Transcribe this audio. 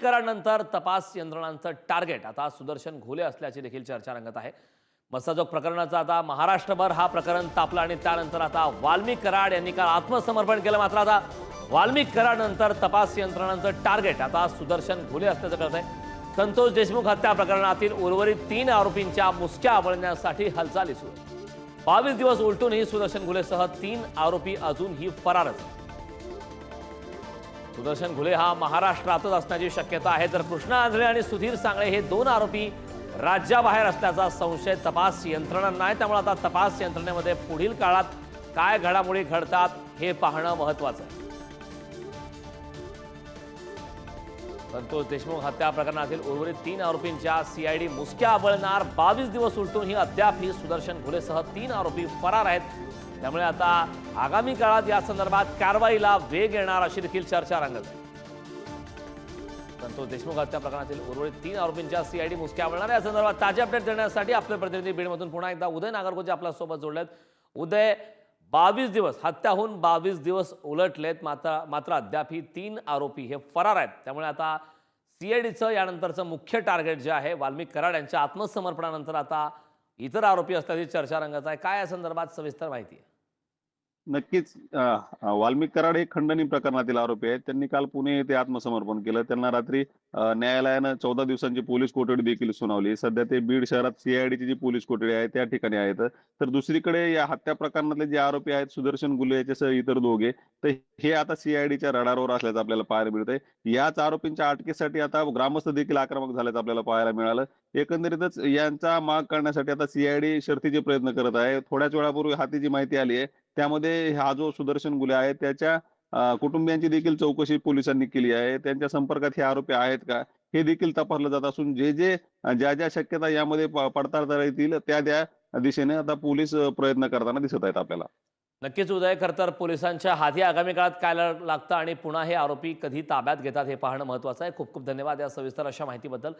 करारानंतर तपास यंत्रणांचं टार्गेट आता सुदर्शन घोले असल्याची देखील चर्चा रंगत आहे. मस्साजोग प्रकरणाचा आता महाराष्ट्रभर हा प्रकरण तापलं आणि त्यानंतर आता वाल्मिक कराड यांनी काल आत्मसमर्पण केलं. मात्र आता वाल्मिक कराडनंतर तपास यंत्रणांचं टार्गेट आता सुदर्शन घोले असल्याचं कळत आहे. संतोष देशमुख हत्या प्रकरणातील उर्वरित तीन आरोपींच्या मुसक्या आवळण्यासाठी हालचाली सुरू. बावीस दिवस उलटूनही सुदर्शन घुलेसह तीन आरोपी अजूनही फरारच आहेत. सुदर्शन घुले हा महाराष्ट्रातच असण्याची शक्यता आहे. तर कृष्णा आंधळे आणि सुधीर सांगळे हे दोन आरोपी राज्याबाहेर असल्याचा संशय तपास यंत्रणांना आहे त्यामुळे आता तपास यंत्रणेमध्ये पुढील काळात काय घडामोडी घडतात हे पाहणं महत्वाचं आहे. संतोष देशमुख हत्या प्रकरणातील उर्वरित तीन आरोपींच्या सीआयडी मुसक्या आवळणार बावीस दिवस उलटून ही अद्याप ही सुदर्शन घुलेसह तीन आरोपी फरार आहेत. त्यामुळे आता आगामी काळात या संदर्भात कारवाईला वेग येणार अशी देखील चर्चा रंगत आहे. संतोष देशमुख हत्या प्रकरणातील उर्वरित तीन आरोपींच्या सीआयडी मुसक्या मिळणार या संदर्भात ताजे अपडेट देण्यासाठी आपले प्रतिनिधी बीडमधून पुन्हा एकदा उदय नागरकोजी आपल्यासोबत जोडलेत. उदय बावीस दिवस हत्या होऊन बावीस दिवस उलटलेत. मात्र मात्र अद्याप ही तीन आरोपी हे फरार आहेत. त्यामुळे आता सीआयडीचं यानंतरचं मुख्य टार्गेट जे आहे वाल्मिक कराड यांच्या आत्मसमर्पणानंतर आता इतर आरोपी असल्याची चर्चा रंगत आहे. काय या संदर्भात सविस्तर माहिती आहे? नक्कीच वाल्मिक कराड हे खंडणी प्रकरणातील आरोपी आहेत. त्यांनी काल पुणे येथे आत्मसमर्पण केलं. त्यांना रात्री न्यायालयानं चौदा दिवसांची पोलीस कोठडी देखील सुनावली. सध्या ते बीड शहरात सीआयडीची जी पोलीस कोठडी आहे त्या ठिकाणी आहेत. तर दुसरीकडे या हत्या प्रकरणातले जे आरोपी आहेत सुदर्शन गुले याच्यासह इतर दोघे तर हे आता सीआयडीच्या रडारवर असल्याचं आपल्याला पाहायला मिळतंय. याच आरोपींच्या अटकेसाठी आता ग्रामस्थ देखील आक्रमक झाल्याचं आपल्याला पाहायला मिळालं. एकंदरीतच यांचा माग करण्यासाठी आता सीआयडी शर्थीचे प्रयत्न करत आहे. थोड्याच वेळापूर्वी हाती जी माहिती आली आहे. त्यामध्ये हा जो सुदर्शन गुले आहे त्याच्या कुटुंबियांची देखील चौकशी पोलिसांनी केली आहे. त्यांच्या संपर्कात हे आरोपी आहेत का? हे देखील तपासलं जात असून जे जे ज्या ज्या शक्यता यामध्ये पडताळता येतील त्या त्या दिशेने आता पोलीस प्रयत्न करताना दिसत आहेत आपल्याला. नक्कीच उदय खरतर पोलिसांच्या हाती आगामी काळात काय लागतं आणि पुन्हा हे आरोपी कधी ताब्यात घेतात हे पाहणं महत्वाचं आहे. खूप खूप धन्यवाद या सविस्तर अशा माहितीबद्दल.